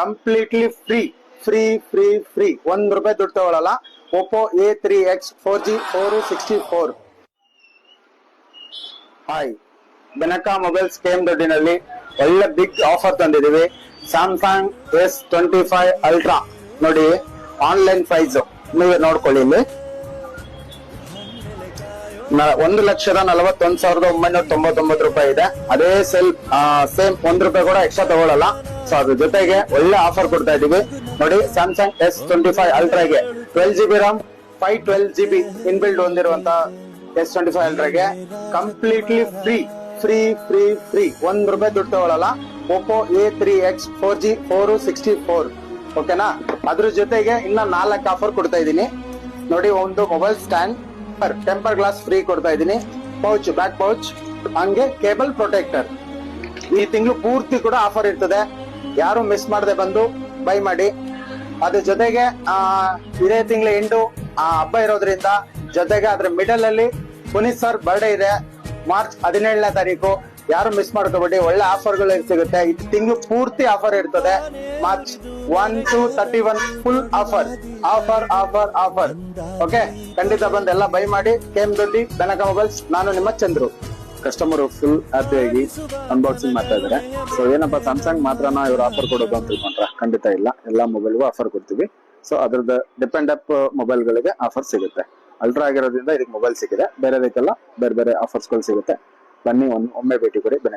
Completely free free free free ಒಂದ್ ರೂಪಾಯಿ ದುಡ್ಡು ತಗೊಳ್ಳಲ್ಲ Oppo A three X four G four sixty four hi Benaka mobiles scheme ದುಡ್ಡಿನಲ್ಲಿ ಒಳ್ಳೆ big offer ತಂದಿದೀವಿ Samsung S twenty five Ultra ನೋಡಿ online price ನೀವು ನೋಡ್ಕೊಳ್ಳಿ ಇಲ್ಲಿ. ಒಂದು ಲಕ್ಷದ ನಲವತ್ತೊಂದ್ ಸಾವಿರದ ಒಂಬೈನೂರ ತೊಂಬತ್ತೊಂಬತ್ತು ರೂಪಾಯಿ ಇದೆ. ಅದೇ ಸೆಲ್ ಸೇಮ್ ಒಂದ್ ರೂಪಾಯಿ ಕೂಡ ಎಕ್ಸ್ಟ್ರಾ ತಗೊಳಲ್ಲ. ಸೊ ಅದ್ರ ಜೊತೆಗೆ ಒಳ್ಳೆ ಆಫರ್ ಕೊಡ್ತಾ ಇದೀವಿ ನೋಡಿ Samsung S twenty five ಅಲ್ಟ್ರಾಗೆ twelve G B RAM five twelve G B inbuilt ಹೊಂದಿರುವಂತ S twenty five ಅಲ್ಟ್ರಾಗೆ completely free free free free ಒಂದ್ ರೂಪಾಯಿ ದುಡ್ಡು ತಗೊಳಲ್ಲ. Oppo A three X four G four sixty four ಓಕೆನಾ ಅದ್ರ ಜೊತೆಗೆ ಇನ್ನ ನಾಲ್ಕು ಆಫರ್ ಕೊಡ್ತಾ ಇದೀನಿ ನೋಡಿ, ಒಂದು mobile stand temper glass free ಕೊಡ್ತಾ ಇದೀನಿ ಪೌಚ್ ಬ್ಯಾಕ್ ಪೌಚ್ ಹಂಗೆ ಕೇಬಲ್ ಪ್ರೊಟೆಕ್ಟರ್ ಈ ತಿಂಗಳು ಪೂರ್ತಿ ಕೂಡ ಆಫರ್ ಇರ್ತದೆ. ಯಾರು ಮಿಸ್ ಮಾಡದೆ ಬಂದು ಬೈ ಮಾಡಿ. ಅದ್ರ ಜೊತೆಗೆ, ಆ, ಇದೇ ತಿಂಗಳ ಎಂಟು ಆ ಹಬ್ಬ ಇರೋದ್ರಿಂದ ಜೊತೆಗೆ ಅದ್ರ ಮಿಡಲ್ ಅಲ್ಲಿ ಪುನೀತ್ ಸರ್ ಬರ್ಡೇ ಇದೆ. ಮಾರ್ಚ್ ಹದಿನೇಳನೇ ತಾರೀಕು. ಯಾರು ಮಿಸ್ ಮಾಡ್ಕೋಬೇಡಿ, ಒಳ್ಳೆ ಆಫರ್ಗಳು ಸಿಗುತ್ತೆ. ಈ ತಿಂಗಳು ಪೂರ್ತಿ ಆಫರ್ ಇರ್ತದೆ. March one two thirty one full offer offer offer offer okay ಖಂಡಿತ ಬಂದು ಎಲ್ಲ ಬೈ ಮಾಡಿ. ಕೇಮ್ ದೊಡ್ಡಿ ಬೆನಕ ಮೊಬೈಲ್ಸ್ ನಾನು ನಿಮ್ಮ ಚಂದ್ರು. ಕಸ್ಟಮರ್ ಫುಲ್ ಹ್ಯಾಪಿಯಾಗಿ ಅನ್ಬಾಕ್ಸಿಂಗ್ ಮಾಡ್ತಾ ಇದಾರೆ ಸೊ ಏನಪ್ಪಾ ಸ್ಯಾಮ್ಸಂಗ್ ಮಾತ್ರನಾ ಇವ್ರು ಆಫರ್ ಕೊಡೋದು ಅಂತ ತಿಳ್ಕೊಂಡ್ರ? ಖಂಡಿತ ಇಲ್ಲ. ಎಲ್ಲಾ ಮೊಬೈಲ್ಗೂ ಆಫರ್ ಕೊಡ್ತೀವಿ. ಸೊ ಅದ್ರದ್ದು ಡಿಪೆಂಡ್ ಅಪ್ ಮೊಬೈಲ್ ಗಳಿಗೆ ಆಫರ್ ಸಿಗುತ್ತೆ. ಅಲ್ಟ್ರಾ ಆಗಿರೋದ್ರಿಂದ ಇದಕ್ಕೆ ಮೊಬೈಲ್ ಸಿಕ್ಕಿದೆ. ಬೇರೆದಕ್ಕೆಲ್ಲ ಬೇರೆ ಬೇರೆ ಆಫರ್ಸ್ಗಳು ಸಿಗುತ್ತೆ. ಬನ್ನಿ ಒಮ್ಮೆ ಭೇಟಿ ಕೊಡಿ. ಬೆನೆ